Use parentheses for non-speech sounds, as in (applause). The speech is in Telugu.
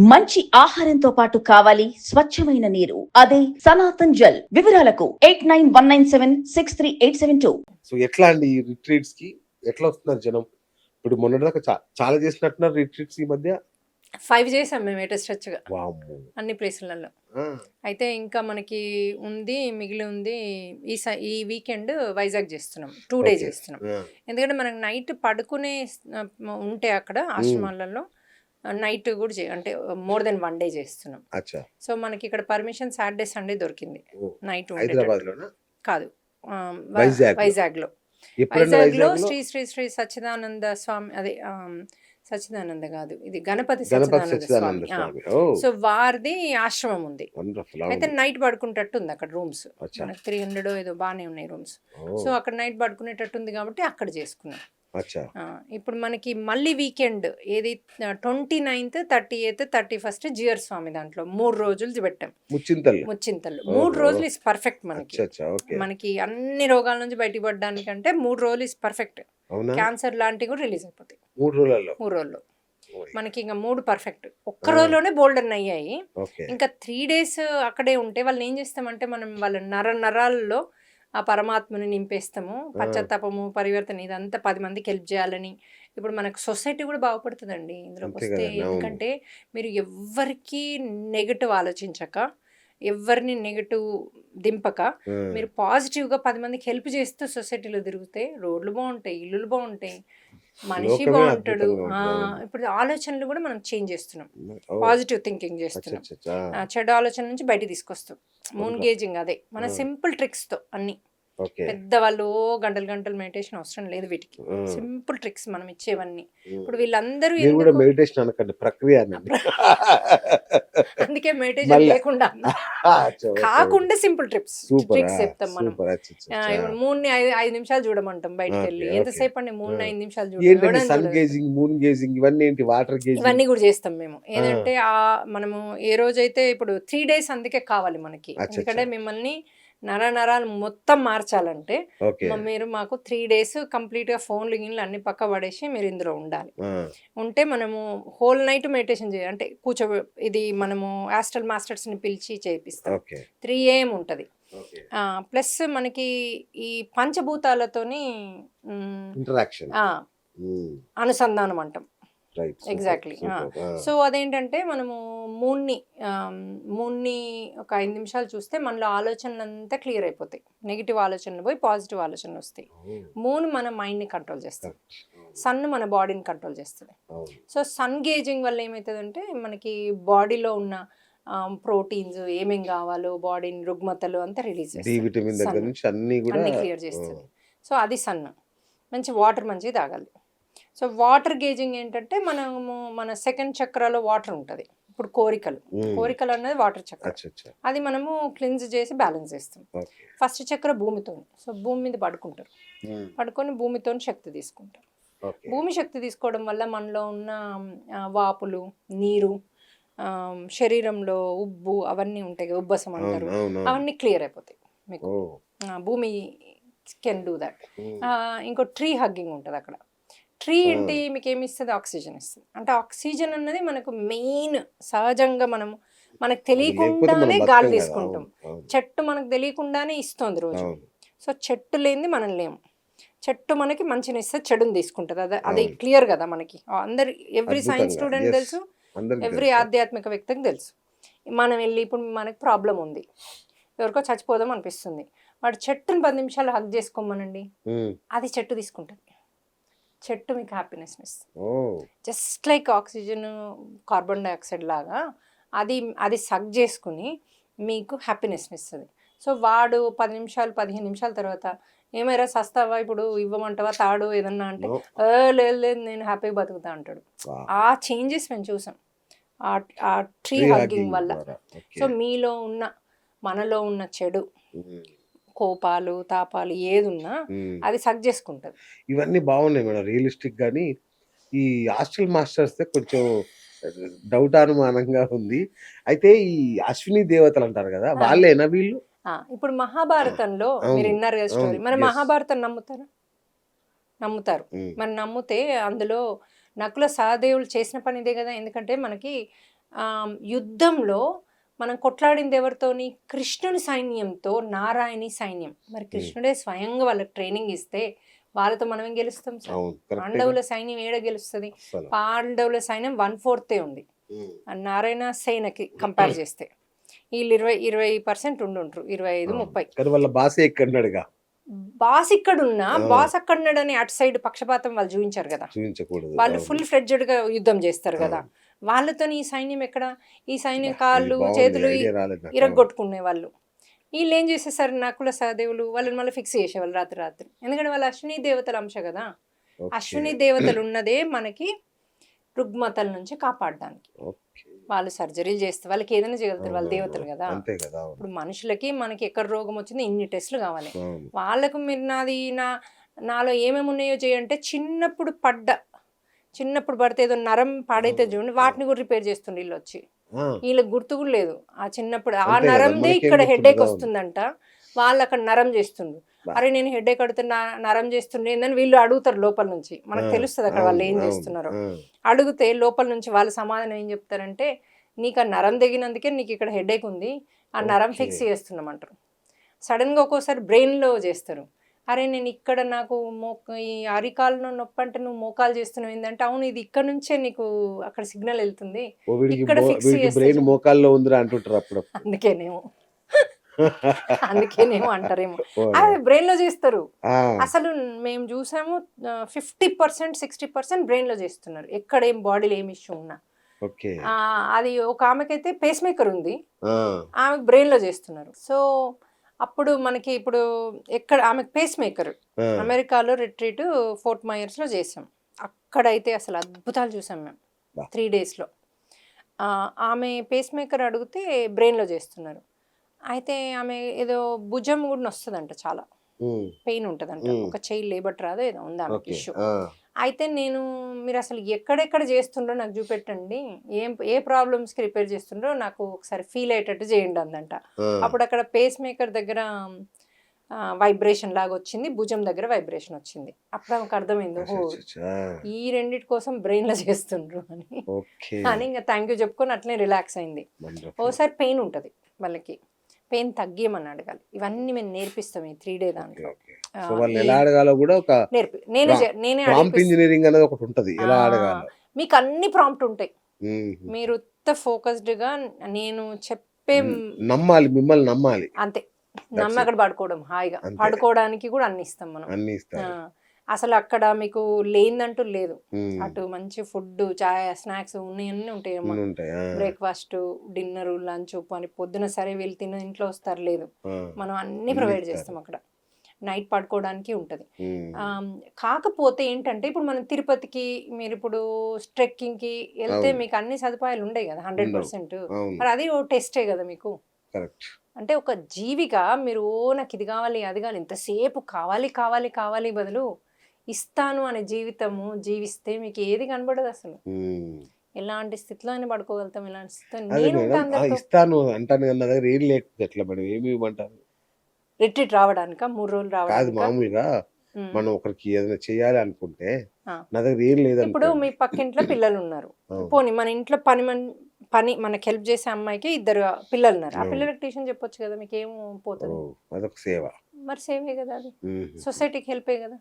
మంచి ఆహారంతో పాటు కావాలి స్వచ్ఛమైన నీరు. అదే సనాతన్ జల్. వివరాలకు eight nine one nine seven six three eight seven two. So ఎట్లా అండి ఈ రిట్రీట్స్కి? ఎట్లా వస్తున్నారు జనం? ఇప్పుడు మొన్నటిదాకా చా- చాలా చేసినట్టున్నారు రిట్రీట్స్ ఈ మధ్య. ఫైవ్ చేసాం మేము లేటెస్ట్గా. వామ్మో. అన్ని ప్లేసులలో ఆ, అయితే ఇంకా మనకి ఉంది మిగిలి ఉంది ఈ స- ఈ వీకెండ్ వైజాగ్ చేస్తున్నాం. Two days Okay. చేస్తున్నాం. ఆ, ఎందుకంటే మనకు నైట్ పడుకునే ఆ, ఉంటే అక్కడ ఆశ్రమాలలో నైట్ కూడా చే అంటే మోర్ దెన్ వన్ డే చేస్తున్నాం. సో మనకి ఇక్కడ పర్మిషన్ సాటర్డే సండే దొరికింది. నైట్ కాదు. వైజాగ్. లో వైజాగ్లో శ్రీ శ్రీ శ్రీ సచ్చిదానంద స్వామి అదే ఆ, సచ్చిదానంద కాదు. ఇది గణపతి సచ్చిదానంద స్వామి. సో వారిది ఆశ్రమం ఉంది. అయితే నైట్ పడుకునేటట్టు ఉంది అక్కడ రూమ్స్. త్రీ హండ్రెడ్ ఏదో బాగానే ఉన్నాయి రూమ్స్. సో అక్కడ నైట్ పడుకునేటట్టు ఉంది కాబట్టి అక్కడ చేసుకున్నాం. ఇప్పుడు మనకి మళ్ళీ వీకెండ్ ఏది twenty ninth thirtieth thirty first Jeeyar Swamy దాంట్లో మూడు రోజులు పెట్టాం. ముచ్చింతల్ ముచ్చింతలు. మూడు రోజులు ఇస్ పర్ఫెక్ట్ మనకి. మనకి అన్ని రోగాల నుంచి బయటపడడానికంటే మూడు రోజులు ఇస్ పర్ఫెక్ట్ క్యాన్సర్ లాంటివి కూడా రిలీజ్ అయిపోతాయి. మూడు రోజులలో. మూడు రోజుల్లో. మనకి ఇంకా మూడు పర్ఫెక్ట్ ఒక్క. రోజులోనే బోల్డర్ అయ్యాయి. ఇంకా త్రీ డేస్ అక్కడే ఉంటే వాళ్ళని ఏం చేస్తామంటే మనం వాళ్ళ నర నరాల్లో ఆ పరమాత్మని నింపేస్తాము పశ్చాత్తాపము పరివర్తన ఇదంతా పది మందికి హెల్ప్ చేయాలని. ఇప్పుడు మనకు సొసైటీ కూడా బాగుపడుతుందండి. ఇందులోకి వస్తే. ఎందుకంటే మీరు ఎవ్వరికి నెగటివ్ ఆలోచించక ఎవరిని నెగటివ్ దింపక. మీరు పాజిటివ్గా పది మందికి హెల్ప్ చేస్తూ సొసైటీలో తిరిగితే రోడ్లు బాగుంటాయి ఇల్లులు బాగుంటాయి మనిషి బాగుంటాడు. ఇప్పుడు ఆలోచనలు కూడా మనం చేంజ్ చేస్తున్నాం. పాజిటివ్ థింకింగ్ చేస్తున్నాం. చెడు ఆలోచన నుంచి బయటికి తీసుకొస్తాం. మూన్? గేజింగ్ అదే. మన. సింపుల్ ట్రిక్స్తో అన్ని. ఓకే. పెద్ద వాళ్ళు ఓ గంటలు గంటలు మెడిటేషన్ అవసరం లేదు వీటికి. సింపుల్ ట్రిక్స్ మనం ఇచ్చేవన్నీ. ఇప్పుడు వీళ్ళందరూ ప్రక్రియ. (laughs) అందుకే మెడిటేషన్. లేకుండా కాకుండా సింపుల్ ట్రిప్స్ ట్రిక్స్ చెప్తాం మనం. మూన్ ఐదు ఐదు నిమిషాలు చూడమంటాం బయటకు వెళ్ళి. ఎంతసేపు అండి మూన్. ఐదు నిమిషాలు చూడడం? సన్ గేజింగ్ మూన్ గేజింగ్ ఇవన్నీ ఏంటి? వాటర్ గేజింగ్ ఇవన్నీ కూడా చేస్తాం మేము. ఏంటంటే ఆ మనము ఏ రోజైతే ఇప్పుడు త్రీ డేస్ అందుకే కావాలి మనకి. ఎందుకంటే. మిమ్మల్ని నర నరాలు మొత్తం మార్చాలంటే మీరు మాకు త్రీ డేస్ కంప్లీట్గా ఫోన్లు గిన్లు అన్ని పక్క పడేసి మీరు ఇందులో ఉండాలి. ఉంటే మనము హోల్ నైట్ మెడిటేషన్ చేయాలి అంటే కూర్చో ఇది మనము ఆస్ట్రల్ మాస్టర్స్ని పిలిచి చేపిస్తాం. త్రీ ఏఎం ఉంటుంది. ప్లస్ మనకి ఈ పంచభూతాలతోని అనుసంధానం అంటాం. ఆ. సో అదేంటంటే మనము మూన్ని ఆమ్, మూన్ని ఒక ఐదు నిమిషాలు చూస్తే మనలో ఆలోచనలు అంతా క్లియర్ అయిపోతాయి. నెగిటివ్ ఆలోచనలు పోయి పాజిటివ్ ఆలోచనలు వస్తాయి. మూన్ మన మైండ్ని కంట్రోల్ చేస్తుంది. సన్ మన బాడీని కంట్రోల్ చేస్తుంది. సో సన్ గేజింగ్ వల్ల ఏమవుతుందంటే మనకి బాడీలో ఉన్న ప్రోటీన్స్ ఏమేం కావాలో బాడీని రుగ్మతలు అంతా రిలీజ్ చేస్తుంది. అన్ని క్లియర్ చేస్తుంది. సో అది సన్. మంచి వాటర్ మంచిగా తాగాలి. సో వాటర్ గేజింగ్ ఏంటంటే మనము మన సెకండ్ చక్రాలో వాటర్ ఉంటుంది. ఇప్పుడు కోరికలు. కోరికలు అనేది వాటర్ చక్ర. అది మనము క్లిన్స్ చేసి బ్యాలెన్స్ చేస్తాం. ఫస్ట్ చక్ర భూమితో. సో భూమి మీద పడుకుంటారు. పడుకొని భూమితో శక్తి తీసుకుంటారు భూమి శక్తి తీసుకోవడం వల్ల మనలో ఉన్న వాపులు నీరు శరీరంలో ఉబ్బు అవన్నీ ఉంటాయి ఉబ్బసం అంటారు. అవును అవును. అవన్నీ క్లియర్ అయిపోతాయి మీకు. భూమి కెన్ డూ దట్. ఇంకో ట్రీ హగ్గింగ్ ఉంటుంది అక్కడ. ట్రీ ఏంటి మీకు ఏమి ఇస్తుంది? ఆక్సిజన్ ఇస్తుంది. అంటే ఆక్సిజన్ అన్నది మనకు మెయిన్ సహజంగా మనం మనకు తెలియకుండానే గాలి. తీసుకుంటాం. చెట్టు మనకు తెలియకుండానే ఇస్తుంది రోజు. సో చెట్టు లేనిది మనం లేము చెట్టు మనకి మంచిని ఇస్తే చెడుని తీసుకుంటుంది. అదే అది. క్లియర్ కదా మనకి. అందరు ఎవ్రీ సైన్స్. స్టూడెంట్. తెలుసు ఎవ్రీ. ఆధ్యాత్మిక వ్యక్తికి తెలుసు. మనం వెళ్ళి ఇప్పుడు మనకి ప్రాబ్లం ఉంది. ఎవరికో చచ్చిపోదాం అనిపిస్తుంది. వాడు చెట్టుని పది నిమిషాలు హగ్ చేసుకోమనండి. అది చెట్టు తీసుకుంటుంది. చెట్టు మీకు హ్యాపీనెస్ ఇస్తుంది. Just like oxygen carbon dioxide లాగా అది అది సగ్ చేసుకుని మీకు హ్యాపీనెస్ ఇస్తుంది. సో వాడు పది నిమిషాలు పదిహేను నిమిషాల తర్వాత ఏమైనా సస్తావా? ఇప్పుడు ఇవ్వమంటావా? తాడు ఏదన్నా అంటే No. "ఏ, లేదు లేదు నేను హ్యాపీగా బతుకుతా అంటాడు. ఆ చేంజెస్ మేము చూసాం. ఆ ట్రీ హగ్గింగ్ వల్ల. సో మీలో ఉన్న మనలో ఉన్న చెడు. ఉమ్, కోపాలు తాపాలు ఏది ఉన్నా. అది సగ్ చేసుకుంటుంది. ఇవన్నీ బాగున్నాయి మేడం రియలిస్టిక్ గానీ. ఈ హాస్టల్ మాస్టర్స్ కొంచెం డౌట్ అనుమానంగా ఉంది. అయితే ఈ అశ్విని దేవతలు అంటారు కదా వాళ్ళేనా వీళ్ళు? ఇప్పుడు మహాభారతంలో మీరు విన్నారు కదా స్టోరీ మరి. మహాభారతం నమ్ముతారా? నమ్ముతారు. మరి నమ్మితే అందులో నకుల సహదేవులు చేసిన పని ఇదే కదా ఎందుకంటే మనకి యుద్ధంలో మనం కొట్లాడింది ఎవరితోని? కృష్ణుని సైన్యంతో నారాయణి సైన్యం. మరి కృష్ణుడే స్వయంగా వాళ్ళకి ట్రైనింగ్ ఇస్తే వాళ్ళతో మనం గెలుస్తాం సార్? పాండవుల సైన్యం ఏడ గెలుస్తుంది? పాండవుల సైన్యం వన్ ఫోర్తే ఉంది. నారాయణ సేనకి కంపేర్ చేస్తే. వీళ్ళు ఇరవై ఇరవై పర్సెంట్ ఉండుంటారు ఇరవై ఐదు. ముప్పై. భాష ఎక్కడున్నాడుగా? బాస్ ఇక్కడున్నా. బాస్ అక్కడున్నాడని అటు సైడ్ పక్షపాతం వాళ్ళు చూపించారు కదా. వాళ్ళు. ఫుల్ ఫ్లెడ్జెడ్గా యుద్ధం చేస్తారు కదా. వాళ్ళతో ఈ సైన్యం ఎక్కడ ఈ సైన్యం కాళ్ళు చేతులు. ఇరగొట్టుకునే వాళ్ళు వీళ్ళు ఏం చేసేసారు నకుల సహదేవులు వాళ్ళని మళ్ళీ ఫిక్స్ చేసేవాళ్ళు రాత్రి రాత్రి ఎందుకంటే వాళ్ళు అశ్విని దేవతల అంశ కదా. అశ్విని దేవతలు ఉన్నదే మనకి రుగ్మతల నుంచి కాపాడడానికి. వాళ్ళు సర్జరీలు చేస్తే వాళ్ళకి ఏదైనా చేయగలుగుతారు వాళ్ళ దేవతలు కదా. ఇప్పుడు మనుషులకి మనకి ఎక్కడ రోగం వచ్చిందో ఇన్ని టెస్టులు కావాలి. వాళ్ళకు మీరు నాది నా నాలో ఏమేమి ఉన్నాయో చేయంటే చిన్నప్పుడు పడ్డ చిన్నప్పుడు పడితే ఏదో నరం పాడైతే చూడండి వాటిని కూడా రిపేర్ చేస్తుండే వీళ్ళు వచ్చి వీళ్ళకి గుర్తు కూడా లేదు. ఆ చిన్నప్పుడు ఆ నరందే ఇక్కడ హెడేక్. వస్తుందంట. వాళ్ళు అక్కడ నరం చేస్తుండ్రు. అరే నేను హెడేక్ అడుగుతున్నా నరం చేస్తుండే ఏందని వీళ్ళు అడుగుతారు లోపల నుంచి. మనకు తెలుస్తుంది అక్కడ వాళ్ళు ఏం చేస్తున్నారో. అడిగితే లోపల నుంచి వాళ్ళ సమాధానం ఏం చెప్తారంటే నీకు ఆ నరం తెగినందుకే నీకు ఇక్కడ హెడేక్ ఉంది. ఆ నరం. ఫిక్స్ చేస్తున్నామంటారు. సడన్గా ఒక్కోసారి బ్రెయిన్లో చేస్తారు. అరే నేను ఇక్కడ నాకు మోక ఈ అరికాల్లో నొప్పి అంటే నువ్వు మోకాలు చేస్తున్నావు. ఏంటంటే అవును ఇది ఇక్కడ నుంచే నీకు అక్కడ సిగ్నల్ వెళ్తుంది. ఇక్కడ మో- బ్రెయిన్ చూ- మోకాల్లో ఉందిరా అంటుంటారు అప్పుడు అందుకేనేమో అందుకేనేమో అంటారేమో. అదే బ్రెయిన్లో చేస్తారు. ఆ, అసలు మేము చూసాము ఫిఫ్టీ పర్సెంట్ సిక్స్టీ పర్సెంట్ బ్రెయిన్లో చేస్తున్నారు. ఎక్కడ ఏం బాడీలో ఏం ఇష్యూ ఉన్నా. అది ఒక ఆమెకైతే పేస్ మేకర్ ఉంది. ఆ, ఆమెకు బ్రెయిన్లో చేస్తున్నారు. సో అప్పుడు మనకి ఇప్పుడు ఎక్కడ ఆమెకు పేస్ మేకర్ అమెరికాలో రిట్రీట్ ఫోర్ట్ మైయర్స్లో చేసాం. అక్కడైతే అసలు అద్భుతాలు చూసాం మేము. త్రీ డేస్లో ఆమె పేస్ మేకర్ అడిగితే బ్రెయిన్లో చేస్తున్నారు. అయితే ఆమె ఏదో భుజం కూడా వస్తుందంట చాలా. పెయిన్ ఉంటుందంట. ఒక చెయ్యి లేబట్ రాదో ఏదో ఉంది ఆమెకి ఓకే. ఇష్యూ అయితే నేను మీరు అసలు ఎక్కడెక్కడ చేస్తుండ్రో నాకు చూపెట్టండి. ఏం ఏ ప్రాబ్లమ్స్కి రిపేర్ చేస్తుండ్రో నాకు ఒకసారి ఫీల్ అయ్యేటట్టు చేయండి అందంట. అప్పుడు అక్కడ పేస్ మేకర్ దగ్గర వైబ్రేషన్ లాగా వచ్చింది. భుజం దగ్గర వైబ్రేషన్ వచ్చింది. అప్పుడు ఆమెకు అర్థమైంది ఓహో ఈ రెండిటి కోసం బ్రెయిన్లో చేస్తుండ్రు అని. అని ఇంకా థ్యాంక్ యూ చెప్పుకొని అట్లనే రిలాక్స్ అయింది. ఓసారి పెయిన్ ఉంటుంది వాళ్ళకి. పెయిన్ తగ్గియమని అడగాలి. ఇవన్నీ మేము నేర్పిస్తాం ఈ త్రీ డే దాంట్లో. సో వాళ్ళు ఎలా అడగాలో కూడా ఒక ప్రాంప్ట్. ఇంజనీరింగ్ అనేది ఒకటి ఉంటది. ఎలా అడగాలో. మీకు అన్ని ప్రాంప్ట్ ఉంటాయి. మీరు ఫోకస్డ్గా నేను చెప్పే నమ్మాలి మిమ్మల్ని నమ్మాలి. అంతే. నమ్మి అక్కడ పడుకోవడం హాయిగా. పడుకోవడానికి కూడా అన్ని ఇస్తాం మనం. అన్ని ఆ, ఇస్తారు అసలు అక్కడ మీకు లేనిదంటూ లేదు. అటు మంచి ఫుడ్ చాయ్ స్నాక్స్ ఉన్నాయన్నీ ఉంటాయి అన్ని ఉంటాయి. ఆ, బ్రేక్ఫాస్ట్ డిన్నర్ లంచ్ అని పొద్దున సరే వీళ్ళు తిన్న ఇంట్లో వస్తారు లేదు. మనం అన్ని ప్రొవైడ్. చేస్తాం అక్కడ. నైట్ పడుకోవడానికి ఉంటుంది. కాకపోతే ఏంటంటే ఇప్పుడు మనం తిరుపతికి మీరు ఇప్పుడు ట్రెక్కింగ్కి వెళ్తే. మీకు అన్ని సదుపాయాలు ఉండవు కదా హండ్రెడ్. పర్సెంట్. మరి అది ఓ టెస్టే కదా మీకు? అంటే ఒక జీవిగా మీరు ఓ నాకు ఇది కావాలి అది కావాలి ఇంతసేపు కావాలి కావాలి కావాలి బదులు ఇస్తాను అనే జీవితము జీవిస్తే మీకు ఏది కనబడదు అసలు. ఎలాంటి స్థితిలో అయినా పడుకోగలుగుతాం ఎలాంటి స్థితిలో ఇస్తాను అంటాను దగ్గర ఏం లేకపోతే ఎట్లా మేడం? ఏమి ఇవ్వమంటారు? రిట్రీట్ రావడానిక మూడు రోజులు కాదు రావడానికి మామూలుగా మనం ఒకరికి ఏదైనా చేయాలి అనుకుంటే ఆ. నా దగ్గర ఏం లేదనుకో ఇప్పుడు మీ పక్కింట్లో పిల్లలు ఉన్నారు అవును. పోనీ మన ఇంట్లో పని మన్- పని మనకి హెల్ప్ చేసే అమ్మాయికి ఇద్దరు పిల్లలు ఉన్నారు ఆ అవును. పిల్లలకి ట్యూషన్ చెప్పొచ్చు కదా మీకు ఏం పోతుంది అదొక సేవ మరి సేవే కదా అది ఉమ్. సొసైటీకి హెల్పే కదా.